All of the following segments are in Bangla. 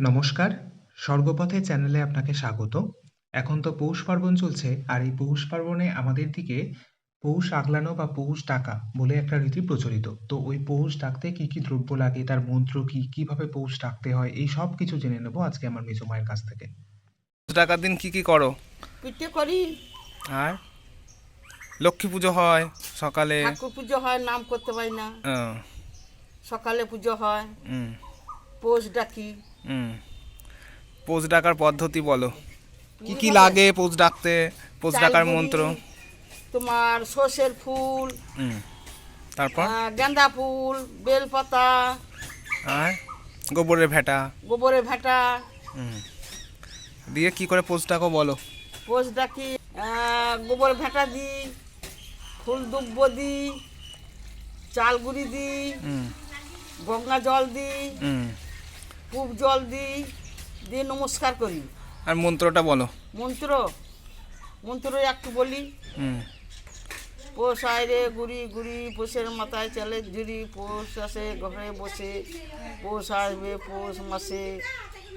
নমস্কার। স্বর্গপথে চ্যানেলে আপনাকে স্বাগত। এখন তো পৌষ পার্বণ চলছে আর এই পৌষ পার্বণে আমাদের দিকে পৌষ আগলানো বা পৌষ ডাকা বলে একটা রীতি প্রচলিত। তো ওই পৌষ ডাকতে কি কি দ্রব্য লাগে তার মন্ত্র কি কীভাবে পৌষ ডাকতে হয় এই সব কিছু জেনে নেব আজকে আমার মেজো মায়ের কাছ থেকে। টাকার দিন কি কি করো? পিঠে করি। আর? লক্ষ্মী পুজো হয় সকালে? ঠাকুর পুজো হয় নাম করতে পারি না। আহ, সকালে পুজো হয়। হুম, পোষ ডাকি। হুম। পৌষ ডাকার পদ্ধতি বলো। কি কি লাগে পৌষ ডাকতে চাল ডাকার মন্ত্র? তোমার সর্ষের ফুল তারপর? গেন্দা ফুল বেলপাতা আর গোবরের ভেটা। গোবরের ভেটা। দিয়ে কি করে পৌষ ডাকো বলো? পোষ ডাকি গোবর ভেটা দিই ফুল দুব্ব দিই চাল গুঁড়ি দিই গঙ্গা জল দিই পুব জল দিই দিয়ে নমস্কার করি। আর মন্ত্রটা বলো। মন্ত্র? মন্ত্র একটু বলি। হুম, পোষ আয়রে গুড়ি গুড়ি পোষের মাথায় চালে ঝুড়ি পোষ আসে ঘরে বসে পোষ আসবে পৌষ মাসে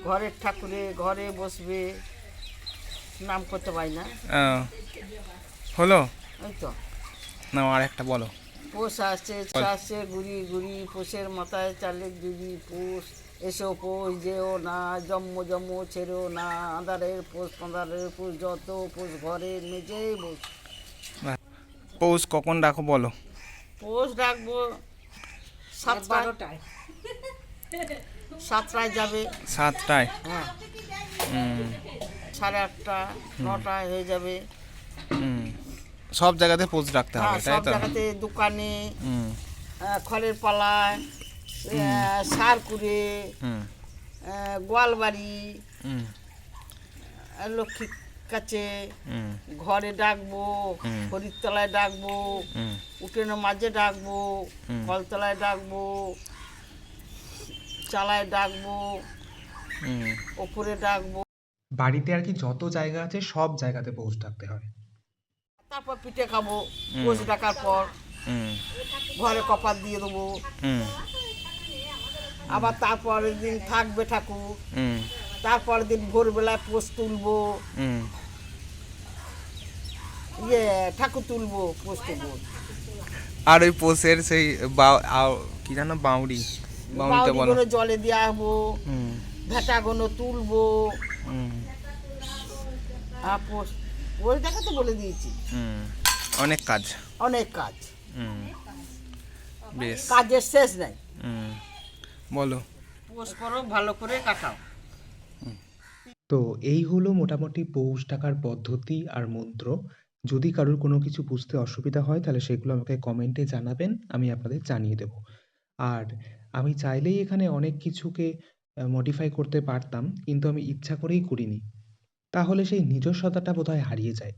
ঘরের ঠাকুরে ঘরে বসবে। নাম করতে পারি না। হলো? ওই তো। না আর একটা বলো। পোষ আসছে আসছে গুড়ি গুড়ি পোষের মাথায় চালে ঝুড়ি পোষ এসো পোষ যেও না জম্ম জম্ম ছেড়েও না আঁধারের পোষ পাঁদারের পোষ যত পোষ ঘরের মেঝেই বস। পৌষ কখন ডাকো বলো? পোষ ডাকবো সাতটায়। সাতটায় যাবে। সাতটায়। হ্যাঁ। সাড়ে আটটা নটায় হয়ে যাবে। সব জায়গাতে পৌষ ডাকতে হ্যাঁ হবে তাই সব তো? জায়গাতে দোকানে খড়ের পালায় সারকুড়ে গোয়ালবাড়ি হুম। লক্ষ্মীর কাছে ঘরে ডাকবো। হরিতলায় ডাকবো হুম। উঠোনের মাঝে ডাকবো। কলতলায় ডাকবো চালায় ডাকবো হুম। ওপরে ডাকবো। বাড়িতে আর কি যত জায়গা আছে সব জায়গাতে পৌষ ডাকতে হয়। তারপর পিঠে খাব পোষ ডাকার পর ঘরে কপাল দিয়ে দেবো। আবার তারপরের দিন থাকবে ঠাকুর। তারপরের দিন ভোরবেলায় পোষ তুলবো। ইয়ে ঠাকুর তুলবো পোষ তুলবো। আর ওই পোষের সেই বা- কি জানো বাউরি বাউরিটা বলো। জলে হব হুম। ভেটাগুলো তুলবো। আর পোষ তো বলে দিয়েছি। অনেক কাজ। অনেক কাজ। বেশ। কাজের শেষ নাই। বলো। পোষ করো ভালো করে কাটাও। তো এই হলো মোটামুটি পৌষ টাকার পদ্ধতি আর মন্ত্র। যদি কারোর কোনো কিছু বুঝতে অসুবিধা হয় তাহলে সেগুলো আমাকে কমেন্টে জানাবেন আমি আপনাদের জানিয়ে দেব। আর আমি চাইলেই এখানে অনেক কিছুকে মডিফাই করতে পারতাম কিন্তু আমি ইচ্ছা করেই করিনি। তাহলে সেই নিজস্বতাটা বোধহয় হারিয়ে যায়।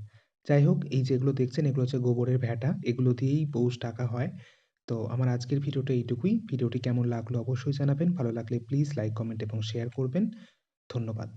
যাই হোক, এই যেগুলো দেখছেন, এগুলো হচ্ছে গোবরের ভ্যাটা। এগুলো দিয়েই পৌষ টাকা হয়। তো আমার আজকের ভিডিওটা এইটুকুই। ভিডিওটি কেমন লাগল অবশ্যই জানাবেন। ভালো লাগলে প্লিজ লাইক, কমেন্ট এবং শেয়ার করবেন। ধন্যবাদ।